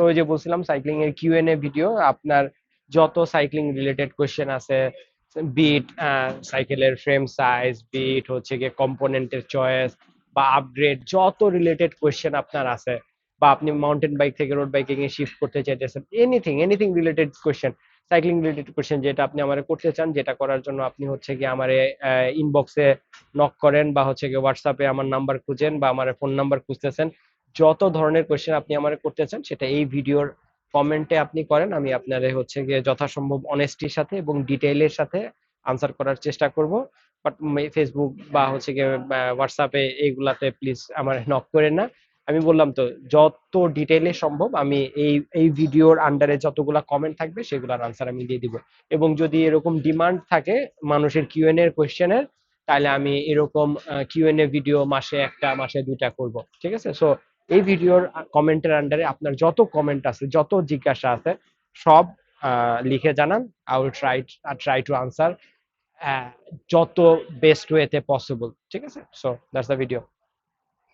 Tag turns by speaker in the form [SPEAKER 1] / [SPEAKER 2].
[SPEAKER 1] So ওই যে বলছিলাম সাইক্লিং এর কিউএনএ ভিডিও আপনার যত সাইক্লিং রিলেটেড কোয়েশ্চেন আছে বিট সাইকেলের ফ্রেম সাইজ বিট হচ্ছে গিয়ে কম্পোনেন্টের চয়েস বা আপগ্রেড যত রিলেটেড কোয়েশ্চেন আপনার আছে বা আপনি মাউন্টেন বাইক থেকে রোড বাইকিং এ শিফট করতে চাইতেছেন anything anything related question cycling related question যেটা আপনি আমার করতে চান, যেটা করার জন্য আপনি হচ্ছে গিয়ে আমার ইনবক্সে নক করেন বা হচ্ছে গিয়ে হোয়াটসঅ্যাপে আমার নাম্বার খুঁজেন বা আমার ফোন নাম্বার খুঁজতেছেন যত ধরনের কোয়েশ্চেন আপনি আমার করতে চান, সেটা এই ভিডিওর কমেন্টে আপনি করেন, আমি আপনার হচ্ছে গিয়ে যথাসম্ভব অনেস্টির সাথে এবং ডিটেইলের সাথে আনসার করার চেষ্টা করব। বাট ফেসবুক বা হচ্ছে গিয়ে হোয়াটসঅ্যাপে এইগুলাতে প্লিজ আমার নক করেন না। আমি বললাম তো, যত ডিটেইলে সম্ভব আমি এই এই ভিডিওর আন্ডারে যতগুলা কমেন্ট থাকবে, সেগুলোর আনসার আমি দিয়ে দিব। এবং যদি এরকম ডিমান্ড থাকে মানুষের কিউএন এর কোয়েশ্চেনের তাহলে আমি এরকম কিউএন এ ভিডিও মাসে একটা, মাসে দুইটা করব। ঠিক আছে? সো এই ভিডিওর কমেন্টের আন্ডারে আপনার যত কমেন্ট আছে, যত জিজ্ঞাসা আছে, সব লিখে জানান। I will try try to answer যত বেস্ট ওয়েতে পসিবল ঠিক আছে? So that's the video